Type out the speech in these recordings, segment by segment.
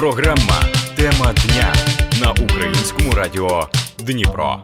Програма Тема дня на українському радіо Дніпро.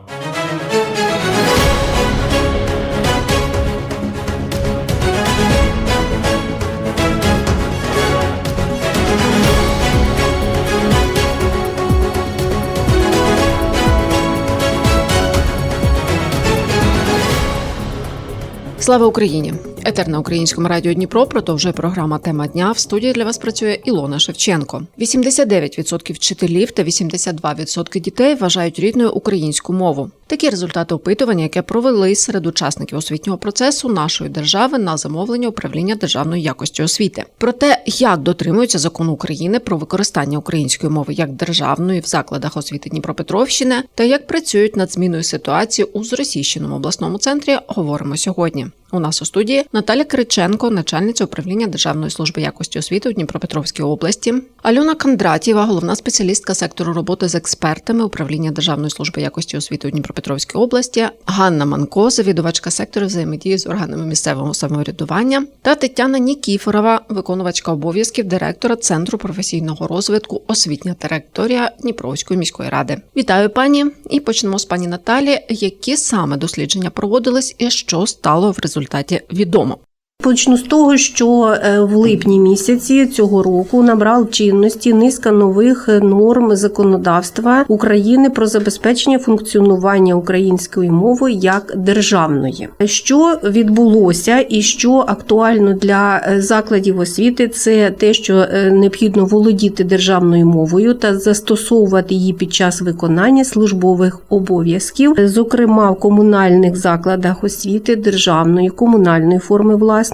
Слава Україні! Етер на українському радіо Дніпро продовжує програма Тема дня. В студії для вас працює Ілона Шевченко. 89% вчителів та 82% дітей вважають рідною українську мову. Такі результати опитування, яке провели серед учасників освітнього процесу нашої держави на замовлення управління державної якості освіти. Про те, як дотримується закону України про використання української мови як державної в закладах освіти Дніпропетровщини та як працюють над зміною ситуації у зросійщеному обласному центрі, говоримо сьогодні. У нас у студії Наталя Кириченко, начальниця управління Державної служби якості освіти у Дніпропетровській області, Альона Кондратєва, головна спеціалістка сектору роботи з експертами управління Державної служби якості освіти у Дніпропетровській області, Ганна Манко, завідувачка сектору взаємодії з органами місцевого самоврядування, та Тетяна Нікіфорова, виконувачка обов'язків директора Центру професійного розвитку Освітня директорія Дніпровської міської ради. Вітаю пані! І почнемо з пані Наталі. Які саме дослідження проводились і що стало в результаті відомо? Почну з того, що е, в липні місяці цього року набрав чинності низка нових е, норм законодавства України про забезпечення функціонування української мови як державної. Що відбулося і що актуально для е, закладів освіти, це те, що необхідно володіти державною мовою та застосовувати її під час виконання службових обов'язків, зокрема в комунальних закладах освіти державної комунальної форми власності,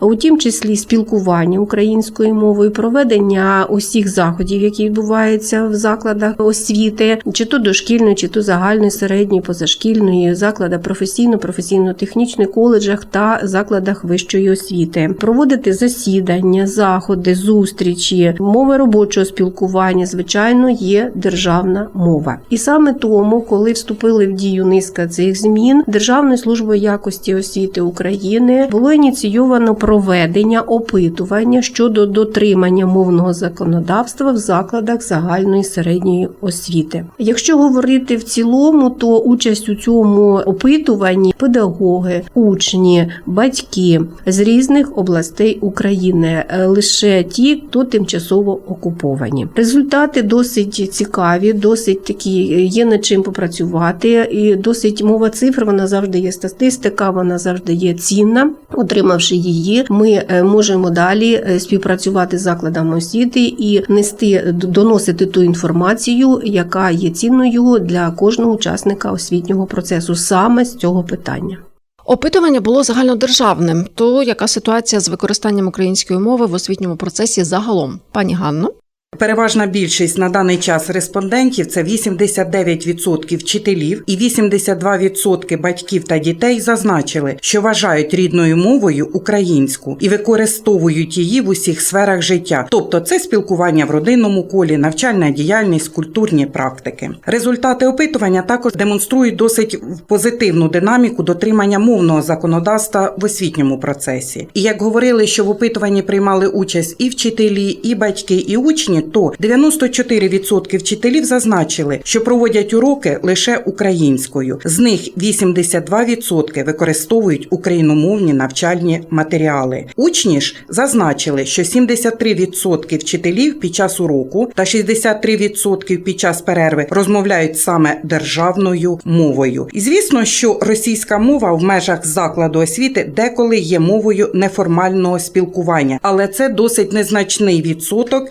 у тім числі спілкування українською мовою, проведення усіх заходів, які відбуваються в закладах освіти, чи то дошкільної, чи то загальної, середньої, позашкільної, закладах професійно, професійно-технічних коледжах та закладах вищої освіти, проводити засідання, заходи, зустрічі, мови робочого спілкування, звичайно, є державна мова. І саме тому, коли вступили в дію низка цих змін, Державною службою якості освіти України було ініційовано проведення опитування щодо дотримання мовного законодавства в закладах загальної середньої освіти. Якщо говорити в цілому, то участь у цьому опитуванні педагоги, учні, батьки з різних областей України, е, лише ті, хто тимчасово окуповані. Результати досить цікаві, досить такі е, є над чим попрацювати, і досить мова цифр. Вона завжди є статистика, вона завжди є цінна. Отримавши її, ми е, можемо далі е, співпрацювати з закладами освіти і нести доносити ту інформацію, яка є цінною для кожного учасника освітнього процесу, саме з цього питання. Опитування було загальнодержавним. То яка ситуація з використанням української мови в освітньому процесі загалом? Пані Ганно? Переважна більшість на даний час респондентів це 89% вчителів і 82% батьків та дітей зазначили, що вважають рідною мовою українську і використовують її в усіх сферах життя, тобто це спілкування в родинному колі, навчальна діяльність, культурні практики. Результати опитування також демонструють досить позитивну динаміку дотримання мовного законодавства в освітньому процесі. І як говорили, що в опитуванні приймали участь і вчителі, і батьки, і учні, то 94% вчителів зазначили, що проводять уроки лише українською. З них 82% використовують україномовні навчальні матеріали. Учні ж зазначили, що 73% вчителів під час уроку та 63% під час перерви розмовляють саме державною мовою. І звісно, що російська мова в межах закладу освіти деколи є мовою неформального спілкування, але це досить незначний відсоток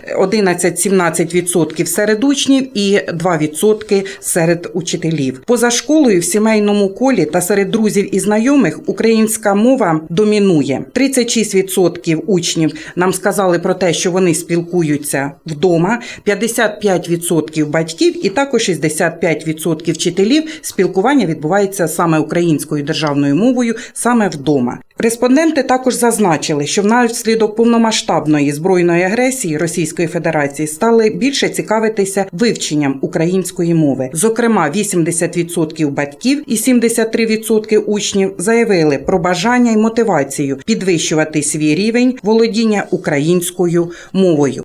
11-17% серед учнів і 2% серед учителів. Поза школою в сімейному колі та серед друзів і знайомих українська мова домінує. 36% учнів нам сказали про те, що вони спілкуються вдома, 55% батьків і також 65% вчителів спілкування відбувається саме українською державною мовою, саме вдома. Респонденти також зазначили, що внаслідок повномасштабної збройної агресії Російської Федерації стали більше цікавитися вивченням української мови. Зокрема, 80% батьків і 73% учнів заявили про бажання і мотивацію підвищувати свій рівень володіння українською мовою.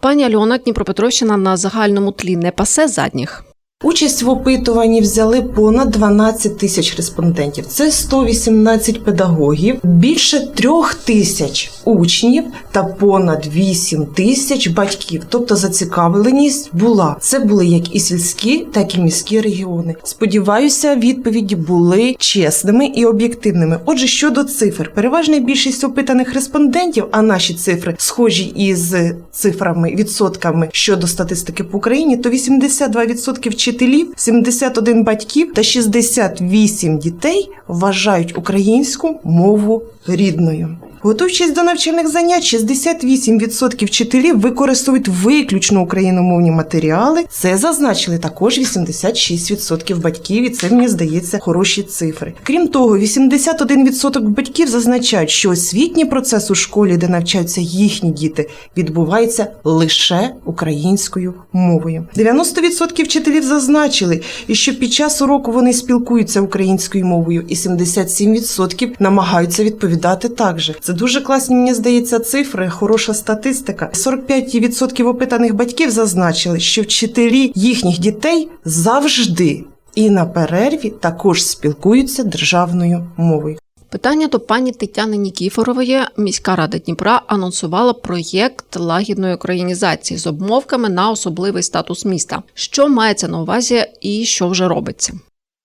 Пані Альона Дніпропетровщина на загальному тлі не пасе задніх. Участь в опитуванні взяли понад 12 тисяч респондентів. Це 118 педагогів, більше трьох тисяч учнів та понад 8 тисяч батьків. Тобто зацікавленість була. Це були як і сільські, так і міські регіони. Сподіваюся, відповіді були чесними і об'єктивними. Отже, щодо цифр, переважна більшість опитаних респондентів, а наші цифри схожі із цифрами відсотками щодо статистики по Україні, то 82% вчителів, 71 батьків та 68 дітей вважають українську мову рідною. Готуючись до навчальних занять, 68% вчителів використовують виключно україномовні матеріали. Це зазначили також 86% батьків, і це мені здається хороші цифри. Крім того, 81% батьків зазначають, що освітній процес у школі, де навчаються їхні діти, відбувається лише українською мовою. 90% вчителів зазначили, і що під час уроку вони спілкуються українською мовою, і 77% намагаються відповідати так же. Це дуже класні, мені здається, цифри, хороша статистика. 45% опитаних батьків зазначили, що вчителі їхніх дітей завжди і на перерві також спілкуються державною мовою. Питання до пані Тетяни Нікіфорової. Міська рада Дніпра анонсувала проєкт лагідної українізації з обмовками на особливий статус міста. Що мається на увазі і що вже робиться?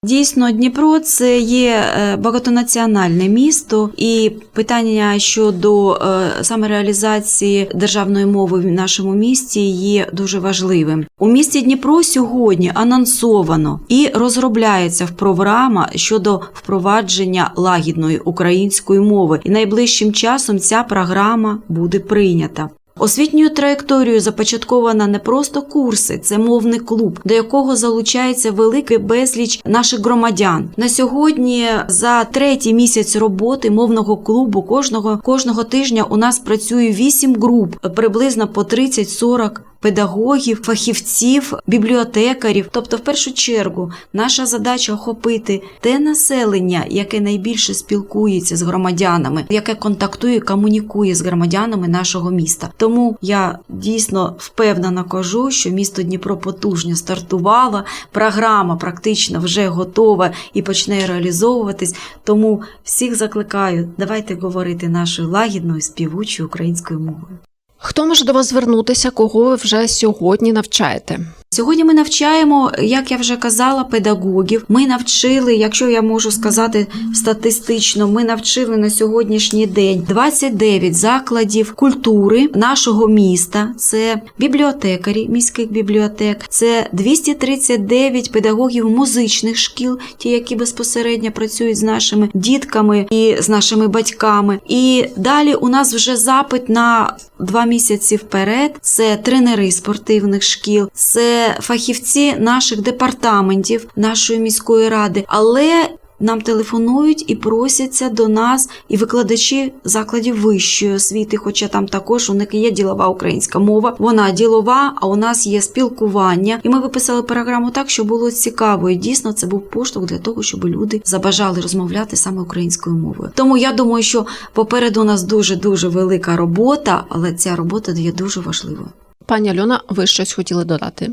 Дійсно, Дніпро це є е, багатонаціональне місто, і питання щодо е, саме реалізації державної мови в нашому місті є дуже важливим. У місті Дніпро сьогодні анонсовано і розробляється програма щодо впровадження лагідної української мови, і найближчим часом ця програма буде прийнята. Освітньою траєкторією започатковано не просто курси, це мовний клуб, до якого залучається великий безліч наших громадян. На сьогодні за третій місяць роботи мовного клубу кожного кожного тижня у нас працює вісім груп, приблизно по 30-40 педагогів, фахівців, бібліотекарів. Тобто, в першу чергу, наша задача охопити те населення, яке найбільше спілкується з громадянами, яке контактує, комунікує з громадянами нашого міста. Тому я дійсно впевнено кажу, що місто Дніпро потужно стартувало. Програма практично вже готова і почне реалізовуватись. Тому всіх закликаю, давайте говорити нашою лагідною співучою українською мовою. Хто може до вас звернутися, кого ви вже сьогодні навчаєте? Сьогодні ми навчаємо, як я вже казала, педагогів. Ми навчили, якщо я можу сказати статистично, ми навчили на сьогоднішній день 29 закладів культури нашого міста. Це бібліотекарі міських бібліотек, це 239 педагогів музичних шкіл, ті, які безпосередньо працюють з нашими дітками і з нашими батьками. І далі у нас вже запит на два місяці вперед. Це тренери спортивних шкіл, це фахівці наших департаментів нашої міської ради, але нам телефонують і просяться до нас і викладачі закладів вищої освіти, хоча там також у них є ділова українська мова. Вона ділова, а у нас є спілкування. І ми виписали програму так, щоб було цікаво. І дійсно це був поштовх для того, щоб люди забажали розмовляти саме українською мовою. Тому я думаю, що попереду у нас дуже дуже велика робота, але ця робота є дуже важливою. Пані Альона, ви щось хотіли додати?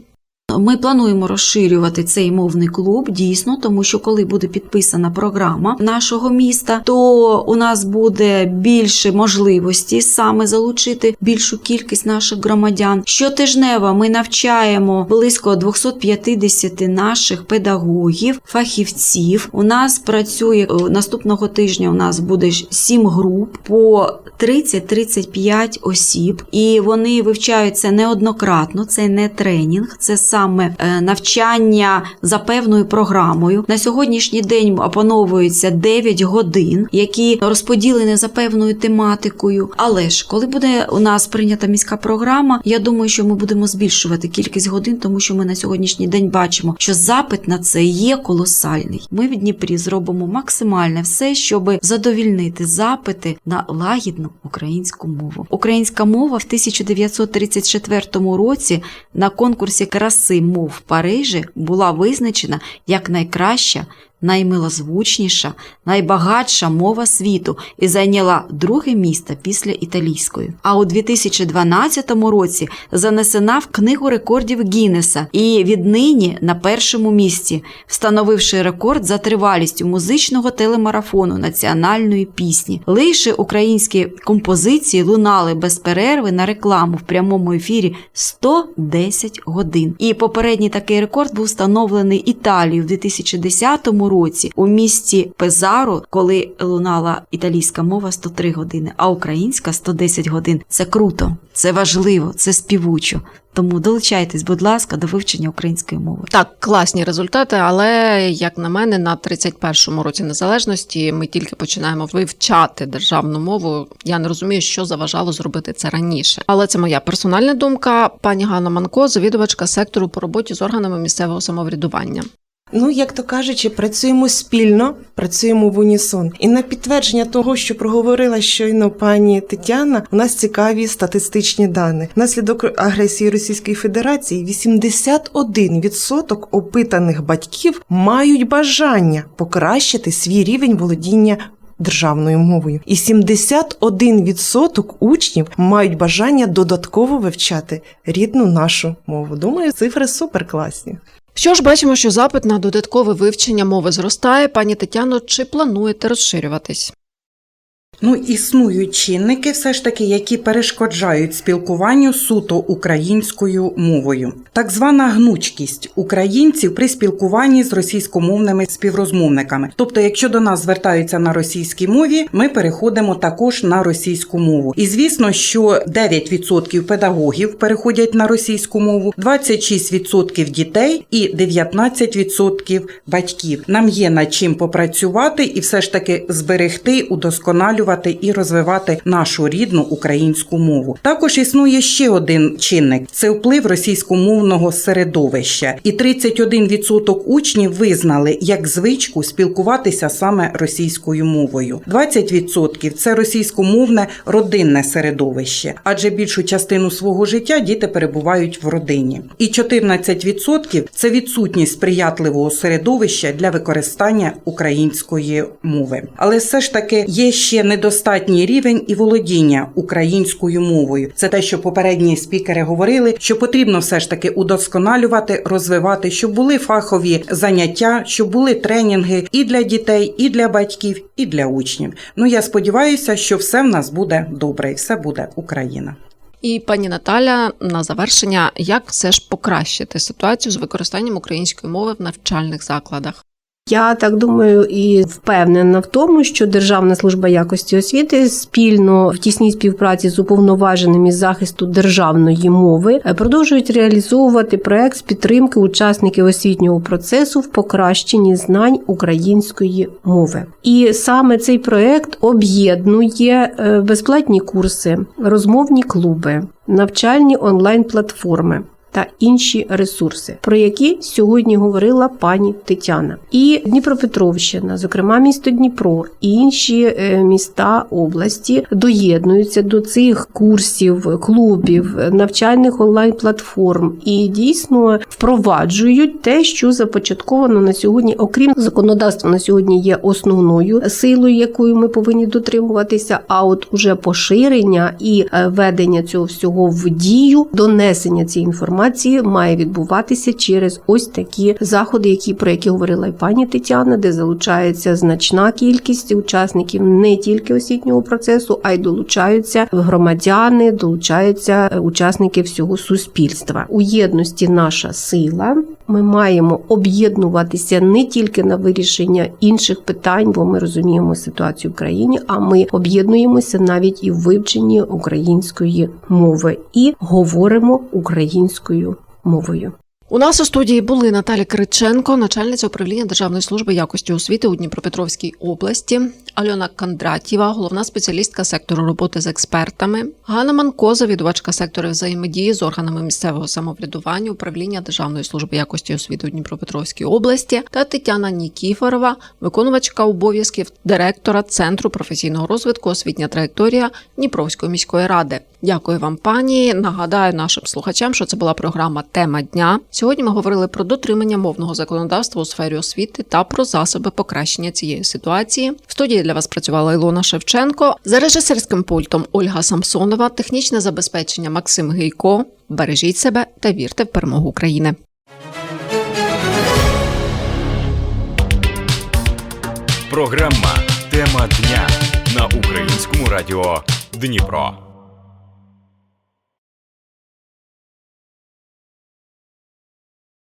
Ми плануємо розширювати цей мовний клуб дійсно, тому що коли буде підписана програма нашого міста, то у нас буде більше можливості саме залучити більшу кількість наших громадян. Щотижнево ми навчаємо близько 250 наших педагогів, фахівців. У нас працює е, наступного тижня. У нас буде 7 груп по 30-35 осіб, і вони вивчаються неоднократно. Це не тренінг, це саме е, навчання за певною програмою. На сьогоднішній день опановується 9 годин, які розподілені за певною тематикою. Але ж коли буде у нас прийнята міська програма, я думаю, що ми будемо збільшувати кількість годин, тому що ми на сьогоднішній день бачимо, що запит на це є колосальний. Ми в Дніпрі зробимо максимальне все, щоб задовільнити запити на лагідну українську мову. Українська мова в 1934 році на конкурсі краси мов в Парижі була визначена як найкраща наймилозвучніша, найбагатша мова світу і зайняла друге місце після італійської. А у 2012 році занесена в книгу рекордів Гіннеса і віднині на першому місці, встановивши рекорд за тривалістю музичного телемарафону національної пісні. Лише українські композиції лунали без перерви на рекламу в прямому ефірі 110 годин. І попередній такий рекорд був встановлений Італією в 2010 році у місті Пезаро, коли лунала італійська мова 103 години, а українська 110 годин. Це круто, це важливо, це співучо. Тому долучайтесь, будь ласка, до вивчення української мови. Так, класні результати, але як на мене, на 31-му році незалежності ми тільки починаємо вивчати державну мову. Я не розумію, що заважало зробити це раніше. Але це моя персональна думка. Пані Ганна Манко, завідувачка сектору по роботі з органами місцевого самоврядування. Ну, як то кажучи, працюємо спільно, працюємо в унісон. І на підтвердження того, що проговорила щойно пані Тетяна, у нас цікаві статистичні дані. Внаслідок агресії Російської Федерації 81% опитаних батьків мають бажання покращити свій рівень володіння. Державною мовою, і 71% учнів мають бажання додатково вивчати рідну нашу мову. Думаю, цифри суперкласні. Що ж, бачимо, що запит на додаткове вивчення мови зростає. Пані Тетяно, чи плануєте розширюватись? Ну, існують чинники, все ж таки, які перешкоджають спілкуванню суто українською мовою. Так звана гнучкість українців при спілкуванні з російськомовними співрозмовниками. Тобто, якщо до нас звертаються на російській мові, ми переходимо також на російську мову. І звісно, що 9% педагогів переходять на російську мову, 26% дітей і 19% батьків. Нам є над чим попрацювати і все ж таки зберегти, удосконалювати і розвивати нашу рідну українську мову. Також існує ще один чинник: це вплив російськомовного середовища, і 31% учнів визнали як звичку спілкуватися саме російською мовою. 20% – це російськомовне родинне середовище, адже більшу частину свого життя діти перебувають в родині. І 14% – це відсутність сприятливого середовища для використання української мови. Але все ж таки є ще недостатній рівень і володіння українською мовою. Це те, що попередні спікери говорили, що потрібно все ж таки удосконалювати, розвивати, щоб були фахові заняття, щоб були тренінги і для дітей, і для батьків, і для учнів. Ну я сподіваюся, що все в нас буде добре, і все буде Україна. І пані Наталя, на завершення, як все ж покращити ситуацію з використанням української мови в навчальних закладах? Я так думаю і впевнена в тому, що Державна служба якості освіти спільно в тісній співпраці з уповноваженим із захисту державної мови е, продовжують реалізовувати проект з підтримки учасників освітнього процесу в покращенні знань української мови. І саме цей проект об'єднує е, безплатні курси, розмовні клуби, навчальні онлайн-платформи та інші ресурси, про які сьогодні говорила пані Тетяна. І Дніпропетровщина, зокрема місто Дніпро, і інші е, міста області доєднуються до цих курсів, клубів, навчальних онлайн-платформ і дійсно впроваджують те, що започатковано на сьогодні, окрім законодавства, на сьогодні є основною силою, якою ми повинні дотримуватися. А от уже поширення і е, ведення цього всього в дію, донесення цієї інформації має відбуватися через ось такі заходи, які про які говорила і пані Тетяна, де залучається значна кількість учасників не тільки освітнього процесу, а й долучаються громадяни, долучаються учасники всього суспільства. У єдності наша сила. Ми маємо об'єднуватися не тільки на вирішення інших питань, бо ми розуміємо ситуацію в країні, а ми об'єднуємося навіть і в вивченні української мови і говоримо українською мовою. У нас у студії були Наталя Кириченко, начальниця управління Державної служби якості освіти у Дніпропетровській області, Альона Кондратєва, головна спеціалістка сектору роботи з експертами, Ганна Манко, завідувачка сектору взаємодії з органами місцевого самоврядування управління Державної служби якості освіти у Дніпропетровській області та Тетяна Нікіфорова, виконувачка обов'язків директора Центру професійного розвитку освітня траєкторія Дніпровської міської ради. Дякую вам, пані. Нагадаю нашим слухачам, що це була програма Тема дня. Сьогодні ми говорили про дотримання мовного законодавства у сфері освіти та про засоби покращення цієї ситуації. В для вас працювала Ілона Шевченко за режисерським пультом Ольга Самсонова, технічне забезпечення Максим Гейко. Бережіть себе та вірте в перемогу України. Програма Тема дня на українському радіо Дніпро.